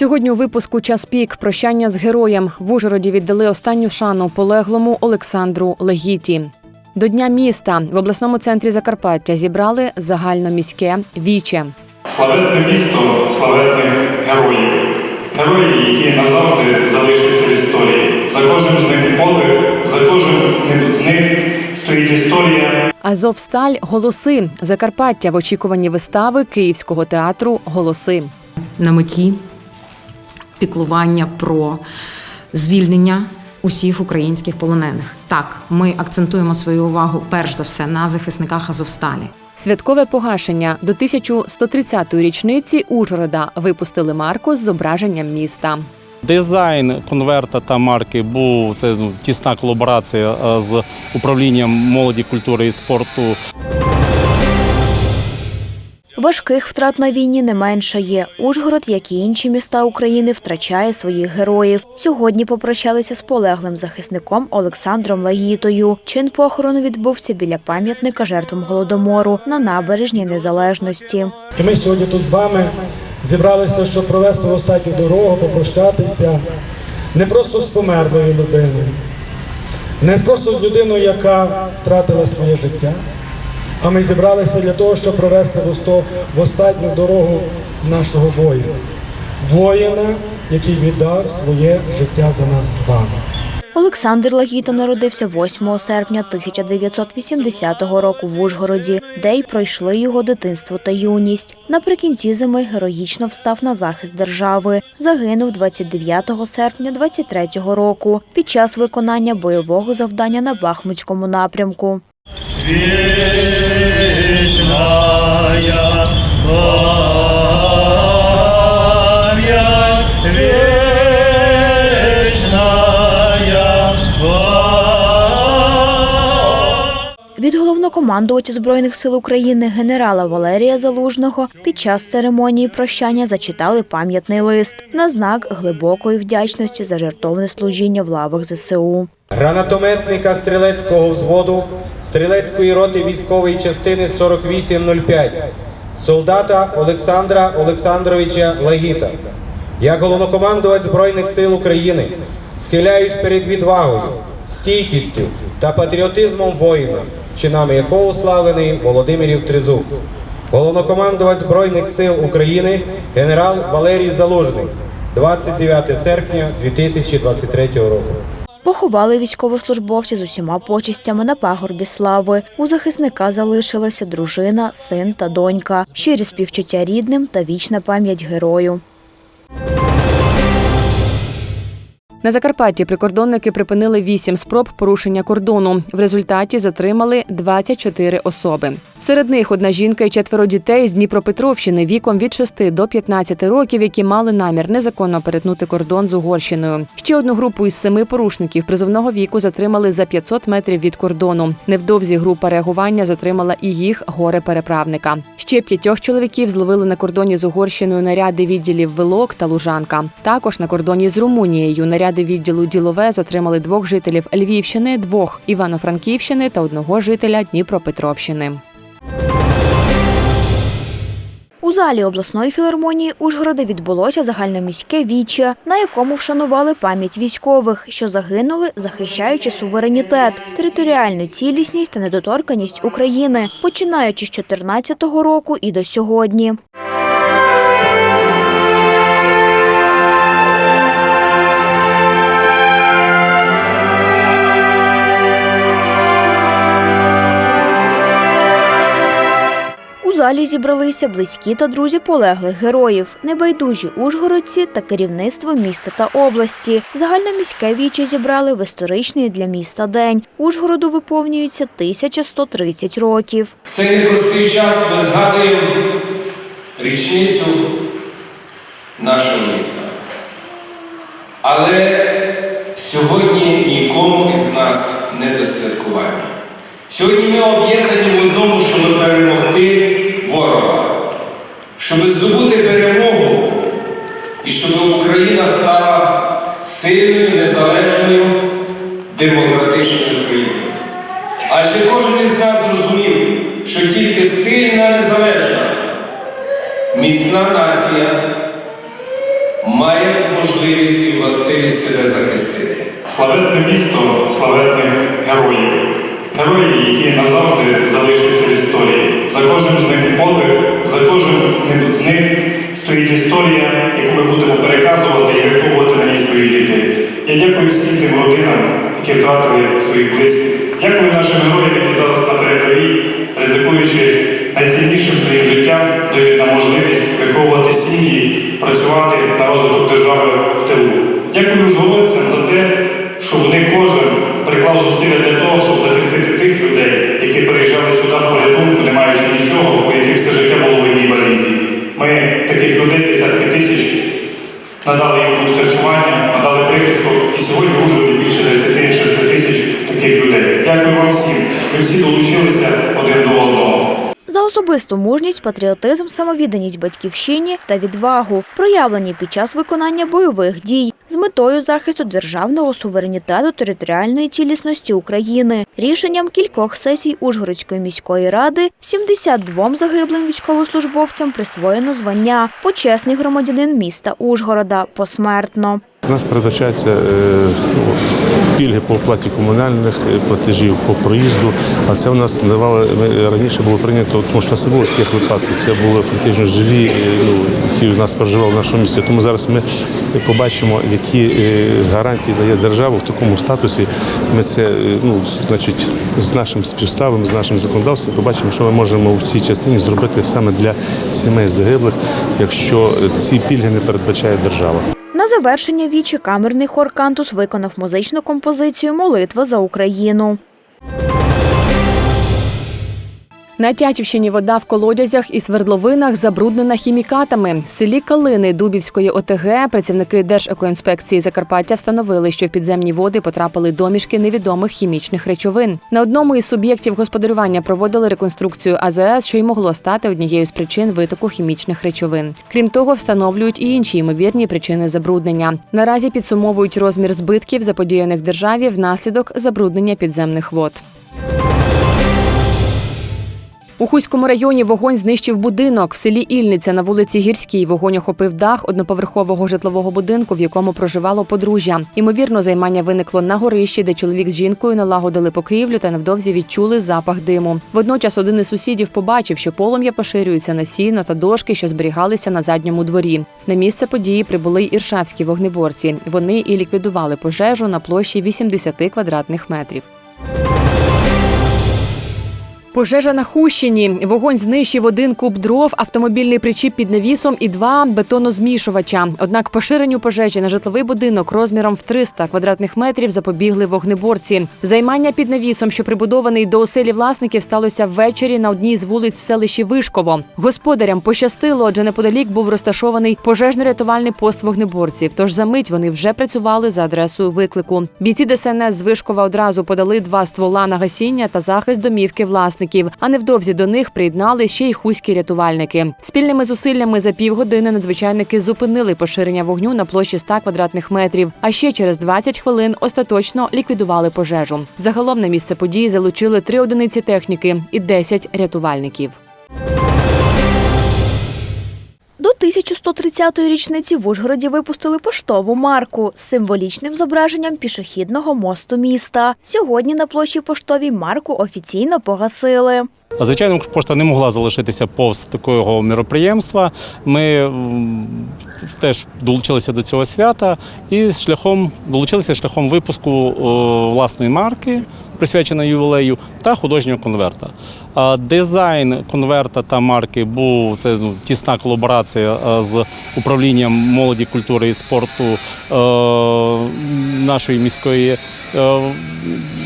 Сьогодні у випуску час пік прощання з героєм в Ужгороді віддали останню шану полеглому Олександру Легіті. До Дня міста в обласному центрі Закарпаття зібрали загальноміське віче. Славетне місто славетних героїв. Герої, які назавжди залишаться в історії. За кожним з них подвиг, за кожним з них стоїть історія. Азовсталь голоси Закарпаття в очікуванні вистави Київського театру Голоси. на меті піклування про звільнення усіх українських полонених. Так, ми акцентуємо свою увагу перш за все на захисниках Азовсталі. Святкове погашення до 1130-ї річниці Ужгорода випустили марку з зображенням міста. Дизайн конверта та марки був це ну, тісна колаборація е, з управлінням молоді, культури і спорту. Важких втрат на війні не менше є. Ужгород, як і інші міста України, втрачає своїх героїв. Сьогодні попрощалися з полеглим захисником Олександром Лагітою. Чин похорону відбувся біля пам'ятника жертвам голодомору на набережній незалежності. І ми сьогодні тут з вами зібралися, щоб провести в останню дорогу, попрощатися не просто з померлою людиною, не просто з людиною, яка втратила своє життя, а ми зібралися для того, щоб провести в останню дорогу нашого воїна. Воїна, який віддав своє життя за нас з вами. Олександр Лагіта народився 8 серпня 1980 року в Ужгороді, де й пройшли його дитинство та юність. Наприкінці зими героїчно встав на захист держави. Загинув 29 серпня 23 року під час виконання бойового завдання на Бахмутському напрямку. Від головнокомандувача збройних сил України генерала Валерія Залужного під час церемонії прощання зачитали пам'ятний лист на знак глибокої вдячності за жертовне служіння в лавах ЗСУ. Гранатометника стрілецького взводу стрілецької роти військової частини 4805, солдата Олександра Олександровича Лагіта. Як головнокомандувач Збройних сил України схиляюсь перед відвагою, стійкістю та патріотизмом воїна, чинами якого уславлений Володимирів Тризуб. Головнокомандувач Збройних сил України генерал Валерій Залужний, 29 серпня 2023 року. Поховали військовослужбовця з усіма почистями на пагорбі слави. У захисника залишилася дружина, син та донька. Щирі співчуття рідним та вічна пам'ять герою. На Закарпатті прикордонники припинили вісім спроб порушення кордону. В результаті затримали 24 особи. Серед них одна жінка і четверо дітей з Дніпропетровщини віком від 6 до 15 років, які мали намір незаконно перетнути кордон з Угорщиною. Ще одну групу із семи порушників призовного віку затримали за 500 метрів від кордону. Невдовзі група реагування затримала і їх горе-переправника. Ще п'ятьох чоловіків зловили на кордоні з Угорщиною наряди відділів Вилок та Лужанка. Також на кордоні з Румунією наряди відділу Ділове затримали двох жителів Львівщини, двох Івано-Франківщини та одного жителя Дніпропетровщини. У залі обласної філармонії Ужгорода відбулося загальноміське віче, на якому вшанували пам'ять військових, що загинули, захищаючи суверенітет, територіальну цілісність та недоторканість України, починаючи з 2014 року і до сьогодні. Залі зібралися близькі та друзі полеглих героїв, небайдужі ужгородці та керівництво міста та області. Загальноміське віче зібрали в історичний для міста день. Ужгороду виповнюється 1130 років. В цей непростий час ми згадуємо річницю нашого міста. Але сьогодні нікому із нас не до святкування. Сьогодні ми об'єднані в одному, щоб перемогти ворога, щоб здобути перемогу і щоб Україна стала сильною, незалежною, демократичною країною. Адже кожен із нас зрозумів, що тільки сильна, незалежна, міцна нація має можливість і властивість себе захистити. Славетне місто славетних героїв. Герої, які назавжди залишаться в історії. За кожним з них подвиг, за кожним з них стоїть історія, яку ми будемо переказувати і виховувати на ній своїх дітей. Я дякую всім тим родинам, які втратили своїх близьких. Дякую нашим героям, які зараз на передовій, ризикуючи найціннішим своїм життям, дають нам можливість виховувати сім'ї, працювати на розвиток держави в тилу. Дякую жголодцям за те, що вони кожен приклав зусилля для того, щоб захистити тих людей, які приїжджали сюди в порятунку, не маючи нічого, у яких все життя було в одній валізі. Ми таких людей, десятки тисяч, надали їм тут харчування, надали прихисток, і сьогодні в Ужгороді більше 36 тисяч таких людей. Дякую вам всім. Ви всі долучилися один до одного. Особисту мужність, патріотизм, самовідданість батьківщині та відвагу, проявлені під час виконання бойових дій з метою захисту державного суверенітету територіальної цілісності України. Рішенням кількох сесій Ужгородської міської ради 72 загиблим військовослужбовцям присвоєно звання почесний громадянин міста Ужгорода посмертно. У нас передбачаються е, пільги по оплаті комунальних е, платежів по проїзду, а це у нас давали раніше було прийнято, тому що у нас не було таких випадків. Це були фактично живі, е, ну, які у нас проживали в нашому місті. Тому зараз ми побачимо, які гарантії дає держава в такому статусі. Ми це ну, значить, з нашим співставом, з нашим законодавством побачимо, що ми можемо в цій частині зробити саме для сімей загиблих, якщо ці пільги не передбачає держава. На завершення вічі камерний хор Кантус виконав музичну композицію Молитва за Україну. На Тячівщині вода в колодязях і свердловинах забруднена хімікатами. В селі Калини Дубівської ОТГ працівники Держекоінспекції Закарпаття встановили, що в підземні води потрапили домішки невідомих хімічних речовин. На одному із суб'єктів господарювання проводили реконструкцію АЗС, що й могло стати однією з причин витоку хімічних речовин. Крім того, встановлюють і інші ймовірні причини забруднення. Наразі підсумовують розмір збитків, заподіяних державі внаслідок забруднення підземних вод. У Хуському районі вогонь знищив будинок. В селі Ільниця на вулиці Гірській вогонь охопив дах одноповерхового житлового будинку, в якому проживало подружжя. Імовірно, займання виникло на горищі, де чоловік з жінкою налагодили покрівлю та невдовзі відчули запах диму. Водночас один із сусідів побачив, що полум'я поширюється на сіно та дошки, що зберігалися на задньому дворі. На місце події прибули й іршавські вогнеборці. Вони і ліквідували пожежу на площі 80 квадратних метрів. Пожежа на Хущині. Вогонь знищив один куб дров, автомобільний причіп під навісом і два бетонозмішувача. Однак поширенню пожежі на житловий будинок розміром в 300 квадратних метрів запобігли вогнеборці. Займання під навісом, що прибудований до оселі власників, сталося ввечері на одній з вулиць в селищі Вишково. Господарям пощастило, адже неподалік був розташований пожежно-рятувальний пост вогнеборців. Тож за мить вони вже працювали за адресою виклику. Бійці ДСНС з Вишкова одразу подали два ствола на гасіння та захист домівки власників. А невдовзі до них приєднали ще й хуські рятувальники. Спільними зусиллями за півгодини надзвичайники зупинили поширення вогню на площі 100 квадратних метрів. А ще через 20 хвилин остаточно ліквідували пожежу. Загалом на місце події залучили три одиниці техніки і 10 рятувальників. До 1130-ї річниці в Ужгороді випустили поштову марку з символічним зображенням пішохідного мосту міста. Сьогодні на площі поштовій марку офіційно погасили. Звичайно, пошта не могла залишитися повз такого міроприємства. Ми теж долучилися до цього свята і шляхом долучилися шляхом випуску власної марки, присвяченої ювілею, та художнього конверта. Дизайн конверта та марки був це ну, тісна колаборація з управлінням молоді, культури і спорту нашої міської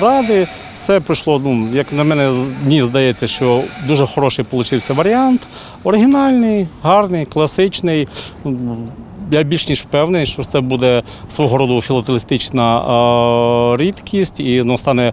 ради. Все пройшло, ну, як на мене, мені здається, що дуже хороший получився варіант. Оригінальний, гарний, класичний. Ну, Я більш ніж впевнений, що це буде свого роду філателістична рідкість і ну, стане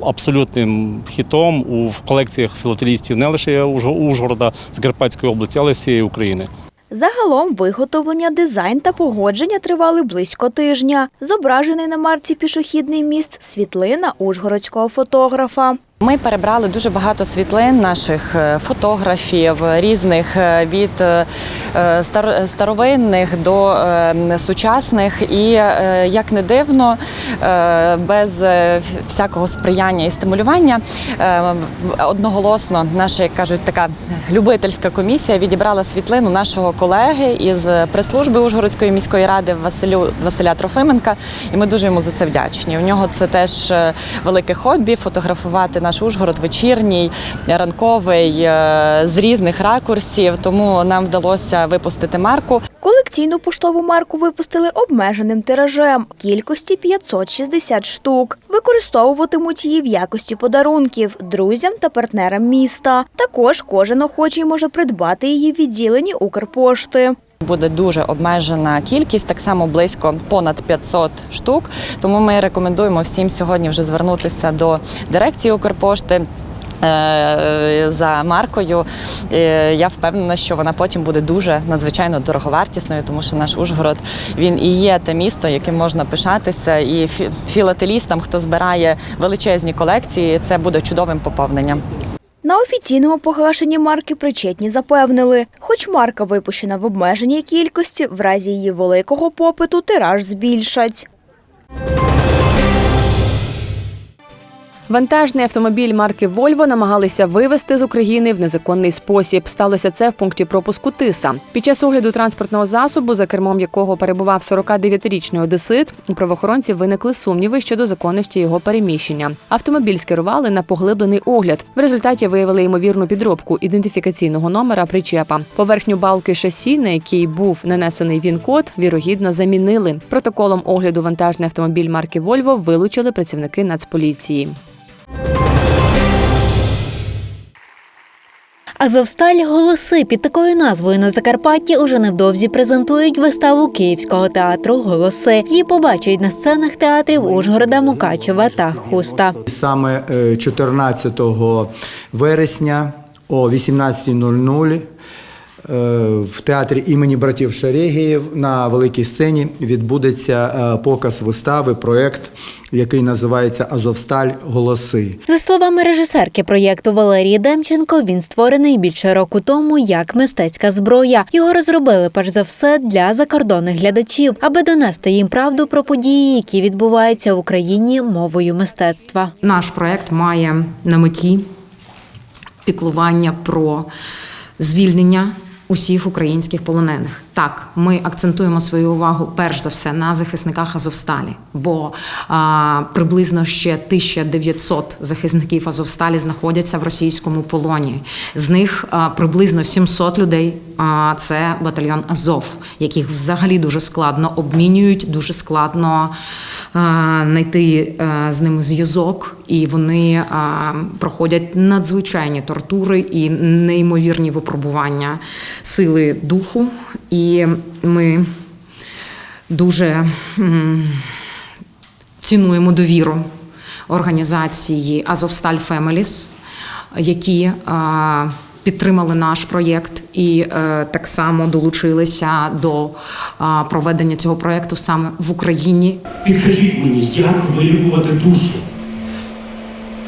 абсолютним хітом у в колекціях філателістів не лише Ужгорода, Закарпатської області, але всієї України. Загалом виготовлення, дизайн та погодження тривали близько тижня. Зображений на марці пішохідний міст світлина ужгородського фотографа. Ми перебрали дуже багато світлин наших е, фотографів різних е, від е, старовинних до е, сучасних. І е, як не дивно, е, без е, всякого сприяння і стимулювання е, одноголосно наша, як кажуть, така любительська комісія відібрала світлину нашого колеги із прес-служби Ужгородської міської ради Василю Василя Трофименка. І ми дуже йому за це вдячні. У нього це теж е, велике хобі фотографувати наш Ужгород вечірній, ранковий е, з різних ракурсів. Тому нам вдалося випустити марку. Колекційну поштову марку випустили обмеженим тиражем кількості 560 штук. Використовуватимуть її в якості подарунків друзям та партнерам міста. Також кожен охочий може придбати її в відділенні Укрпошти. Буде дуже обмежена кількість, так само близько понад 500 штук. Тому ми рекомендуємо всім сьогодні вже звернутися до дирекції Укрпошти. е, За маркою Е, я впевнена, що вона потім буде дуже надзвичайно дороговартісною, тому що наш Ужгород він і є те місто, яким можна пишатися. І фі- філателістам, хто збирає величезні колекції, це буде чудовим поповненням. На офіційному погашенні марки причетні запевнили, хоч марка випущена в обмеженій кількості, в разі її великого попиту тираж збільшать. Вантажний автомобіль марки Вольво намагалися вивезти з України в незаконний спосіб. Сталося це в пункті пропуску Тиса. Під час огляду транспортного засобу, за кермом якого перебував 49-річний одесит, у правоохоронців виникли сумніви щодо законності його переміщення. Автомобіль скерували на поглиблений огляд. В результаті виявили ймовірну підробку ідентифікаційного номера причепа. Поверхню балки шасі, на якій був нанесений він-код, вірогідно замінили. Протоколом огляду вантажний автомобіль марки Вольво вилучили працівники Нацполіції. Азовсталь голоси під такою назвою на Закарпатті уже невдовзі презентують виставу Київського театру Голоси. Її побачать на сценах театрів Ужгорода, Мукачева та Хуста. Саме е, 14 вересня о 18.00 е, в театрі імені братів Шарегіїв на великій сцені відбудеться е, показ вистави, проєкт, який називається Азовсталь Голоси. За словами режисерки проєкту Валерії Демченко, він створений більше року тому як мистецька зброя. Його розробили перш за все для закордонних глядачів, аби донести їм правду про події, які відбуваються в Україні мовою мистецтва. Наш проект має на меті піклування про звільнення усіх українських полонених. Так, ми акцентуємо свою увагу перш за все на захисниках Азовсталі, бо а, приблизно ще 1900 захисників Азовсталі знаходяться в російському полоні. З них а, приблизно 700 людей. А це батальйон Азов, яких взагалі дуже складно обмінюють, дуже складно знайти а, з ними зв'язок, і вони а, проходять надзвичайні тортури і неймовірні випробування сили духу. І ми дуже цінуємо довіру організації Азовсталь Фемеліс, які підтримали наш проєкт і е, так само долучилися до проведення цього проєкту саме в Україні. Підкажіть мені, як вилікувати душу.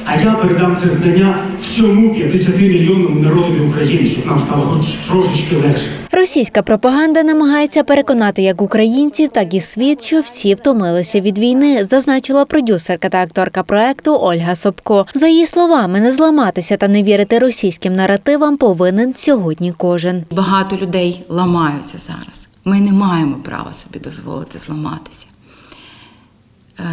А я передам це знання всьому 50 мільйонному народові України, щоб нам стало хоч трошечки легше. Російська пропаганда намагається переконати як українців, так і світ, що всі втомилися від війни, зазначила продюсерка та акторка проекту Ольга Собко. За її словами, не зламатися та не вірити російським наративам повинен сьогодні кожен. Багато людей ламаються зараз. Ми не маємо права собі дозволити зламатися. Е,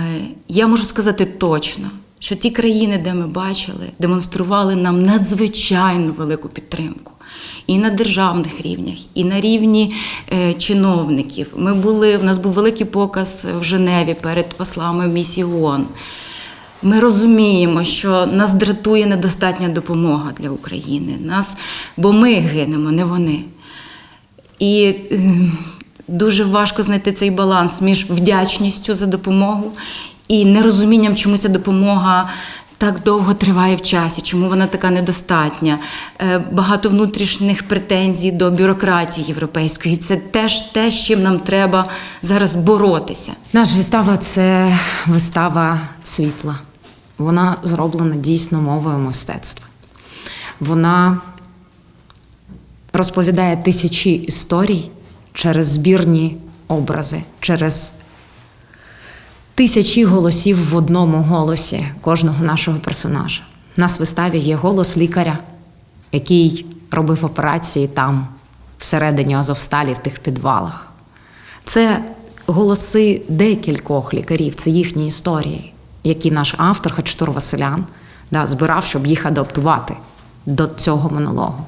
Я можу сказати точно, що ті країни, де ми бачили, демонстрували нам надзвичайно велику підтримку. І на державних рівнях, і на рівні е, чиновників. Ми були, у нас був великий показ в Женеві перед послами місії ООН. Ми розуміємо, що нас дратує недостатня допомога для України, нас, бо ми гинемо, не вони. І е, дуже важко знайти цей баланс між вдячністю за допомогу і нерозумінням, чому ця допомога так довго триває в часі, чому вона така недостатня. Е, Багато внутрішніх претензій до бюрократії європейської. Це теж те, з чим нам треба зараз боротися. Наша вистава це вистава світла. Вона зроблена дійсно мовою мистецтва. Вона розповідає тисячі історій через збірні образи, через тисячі голосів в одному голосі кожного нашого персонажа. У нас в виставі є голос лікаря, який робив операції там, всередині Азовсталі, в тих підвалах. Це голоси декількох лікарів, це їхні історії, які наш автор Хачтур Василян да, збирав, щоб їх адаптувати до цього монологу.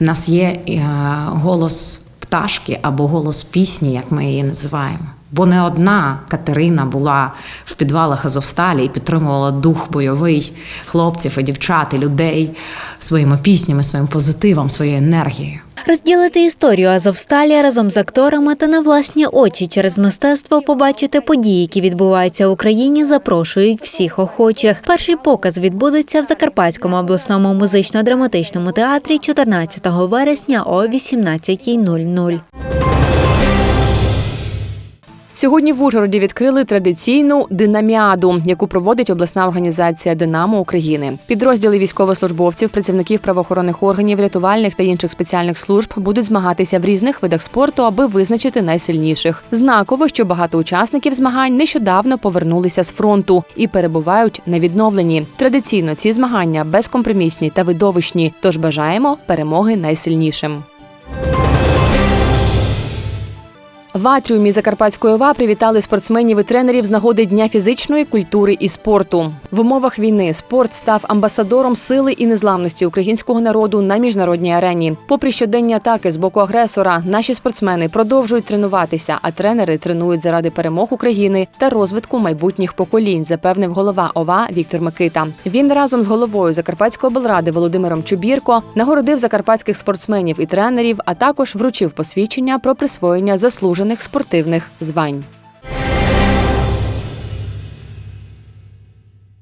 В нас є е, голос пташки або голос пісні, як ми її називаємо. Бо не одна Катерина була в підвалах Азовсталі і підтримувала дух бойовий хлопців і дівчат, і людей своїми піснями, своїм позитивом, своєю енергією. Розділити історію Азовсталі разом з акторами та на власні очі через мистецтво побачити події, які відбуваються в Україні, запрошують всіх охочих. Перший показ відбудеться в Закарпатському обласному музично-драматичному театрі 14 вересня о 18.00. Сьогодні в Ужгороді відкрили традиційну динаміаду, яку проводить обласна організація Динамо України. Підрозділи військовослужбовців, працівників правоохоронних органів, рятувальних та інших спеціальних служб будуть змагатися в різних видах спорту, аби визначити найсильніших. Знаково, що багато учасників змагань нещодавно повернулися з фронту і перебувають на відновленні. Традиційно ці змагання безкомпромісні та видовищні. Тож бажаємо перемоги найсильнішим. В атріумі Закарпатської ОВА привітали спортсменів і тренерів з нагоди Дня фізичної культури і спорту. В умовах війни спорт став амбасадором сили і незламності українського народу на міжнародній арені. Попри щоденні атаки з боку агресора, наші спортсмени продовжують тренуватися, а тренери тренують заради перемог України та розвитку майбутніх поколінь, запевнив голова ОВА Віктор Микита. Він разом з головою Закарпатської облради Володимиром Чубірко нагородив закарпатських спортсменів і тренерів, а також вручив посвідчення про присвоєння заслужених спортивних звань.